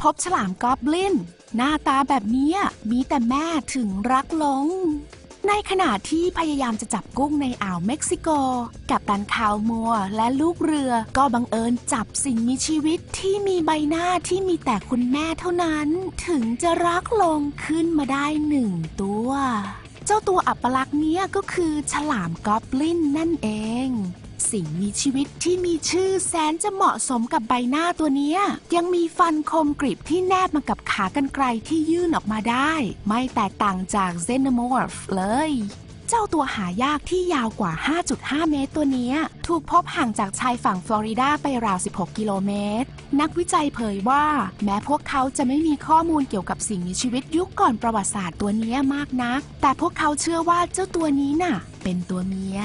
พบฉลามกอบลินหน้าตาแบบนี้มีแต่แม่ถึงรักลง ในขณะที่พยายามจะจับกุ้งในอ่าวเม็กซิโก กับตันคาวมัวและลูกเรือก็บังเอิญจับสิ่งมีชีวิตที่มีใบหน้าที่มีแต่คุณแม่เท่านั้น ถึงจะรักลงขึ้นมาได้หนึ่งตัว จ้าตัวอัปลักษณ์เนี้ยก็คือฉลามกอบลินนั่นเอง สิ่งมีชีวิตที่มีชื่อแสนจะเหมาะสมกับใบหน้าตัวเนี้ย ยังมีฟันคมกริบที่แนบมากับขากรรไกรที่ยื่นออกมาได้ ไม่แตกต่างจากเซนโมอร์ฟเลย เจ้าตัวหายากที่ยาวกว่า 5.5 เมตรตัวนี้ ถูกพบห่างจากชายฝั่งฟลอริดาไปราว 16 กิโลเมตร นักวิจัยเผยว่า แม้พวกเขาจะไม่มีข้อมูลเกี่ยวกับสิ่งมีชีวิตยุคก่อนประวัติศาสตร์ตัวนี้มากนัก แต่พวกเขาเชื่อว่าเจ้าตัวนี้น่ะ เป็นตัวเมีย